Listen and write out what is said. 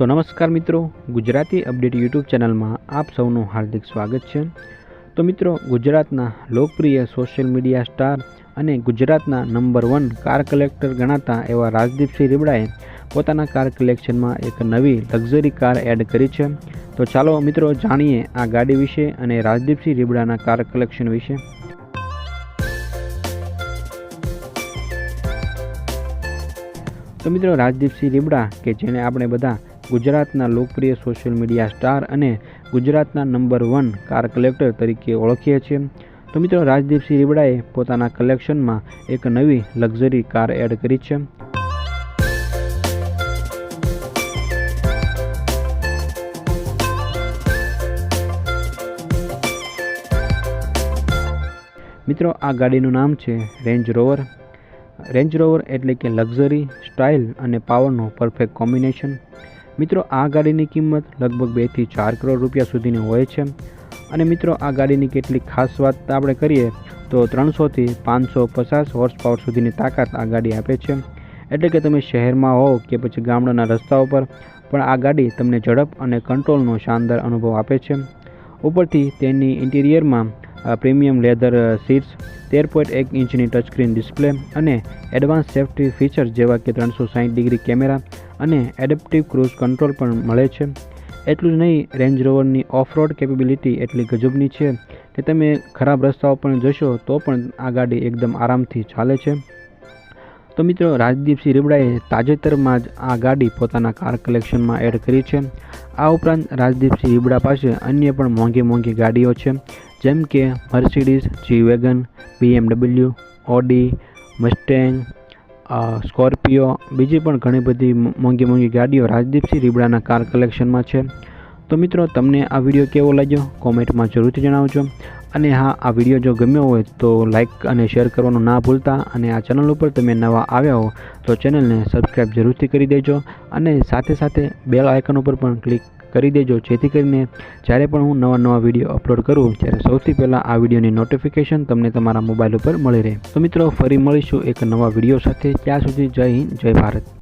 તો નમસ્કાર મિત્રો, ગુજરાતી અપડેટ યુટ્યુબ ચેનલમાં આપ સૌનું હાર્દિક સ્વાગત છે. તો મિત્રો, ગુજરાતના લોકપ્રિય સોશિયલ મીડિયા સ્ટાર અને ગુજરાતના નંબર વન કાર કલેક્ટર ગણાતા એવા રાજદીપસિંહ રીબડાએ પોતાના કાર કલેક્શનમાં એક નવી લક્ઝરી કાર એડ કરી છે. તો ચાલો મિત્રો, જાણીએ આ ગાડી વિશે અને રાજદીપસિંહ રીબડાના કાર કલેક્શન વિશે. તો મિત્રો, રાજદીપસિંહ રીબડા કે જેને આપણે બધા ગુજરાતના લોકપ્રિય સોશિયલ મીડિયા સ્ટાર અને ગુજરાતના નંબર વન કાર કલેક્ટર તરીકે ઓળખીએ છીએ. તો મિત્રો, રાજદીપસિંહ રીબડાએ પોતાના કલેક્શનમાં એક નવી લક્ઝરી કાર એડ કરી છે. મિત્રો, આ ગાડીનું નામ છે રેન્જ રોવર રેન્જ રોવર એટલે કે લક્ઝરી સ્ટાઇલ અને પાવરનું પરફેક્ટ કોમ્બિનેશન મિત્રો, આ ગાડીની કિંમત લગભગ બેથી ચાર કરોડ રૂપિયા સુધીની હોય છે. અને મિત્રો, આ ગાડીની કેટલીક ખાસ વાત આપણે કરીએ, તો ત્રણસોથી પાંચસો પચાસ હોર્સ પાવર સુધીની તાકાત આ ગાડી આપે છે. એટલે કે તમે શહેરમાં હોવ કે પછી ગામડાના રસ્તાઓ પર, પણ આ ગાડી તમને ઝડપ અને કંટ્રોલનો શાનદાર અનુભવ આપે છે. ઉપરથી તેની ઇન્ટિરિયરમાં પ્રીમિયમ લેધર સીટ્સ તેર પોઈન્ટ એક ઇંચની ટચસ્ક્રીન ડિસ્પ્લે અને એડવાન્સ સેફ્ટી ફીચર જેવા કે ત્રણસો સાઠ ડિગ્રી કેમેરા અને એડેપ્ટિવ ક્રૂઝ કંટ્રોલ પણ મળે છે. એટલું જ નહીં, રેન્જ રોવરની ઓફ રોડ કેપેબિલિટી એટલી ગજબની છે કે તમે ખરાબ રસ્તાઓ પણ જશો તો પણ આ ગાડી એકદમ આરામથી ચાલે છે. તો મિત્રો, રાજદીપસિંહ રીબડાએ તાજેતરમાં જ આ ગાડી પોતાના કાર કલેક્શનમાં એડ કરી છે. આ ઉપરાંત રાજદીપસિંહ રીબડા પાસે અન્ય પણ મોંઘી મોંઘી ગાડીઓ છે. જેમ કે Mercedes G wagon BMW Audi Mustang Scorpio બીજી પણ ઘણી બધી મોંઘી મોંઘી ગાડીઓ રાજદીપસિંહ રીબડાના કાર કલેક્શનમાં છે. તો મિત્રો, તમને આ વીડિયો કેવો લાગ્યો? કોમેન્ટમાં જરૂરથી જણાવજો. અને હા, આ વીડિયો જો ગમ્યો હોય તો લાઇક અને શેર કરવાનું ના ભૂલતા અને આ ચેનલ ઉપર તમે નવા આવ્યા હો, તો ચેનલને સબસ્ક્રાઈબ જરૂરથી કરી દેજો અને સાથે સાથે બેલ આઇકન ઉપર પણ ક્લિક કરી દેજો, જેથી કરીને જ્યારે પણ હું નવા નવા વીડિયો અપલોડ કરું, ત્યારે સૌથી પહેલાં આ વિડીયોની નોટિફિકેશન તમને તમારા મોબાઈલ ઉપર મળી રહે. તો મિત્રો, ફરી મળીશું એક નવા વીડિયો સાથે. ત્યાં સુધી જય હિન્દ, જય ભારત.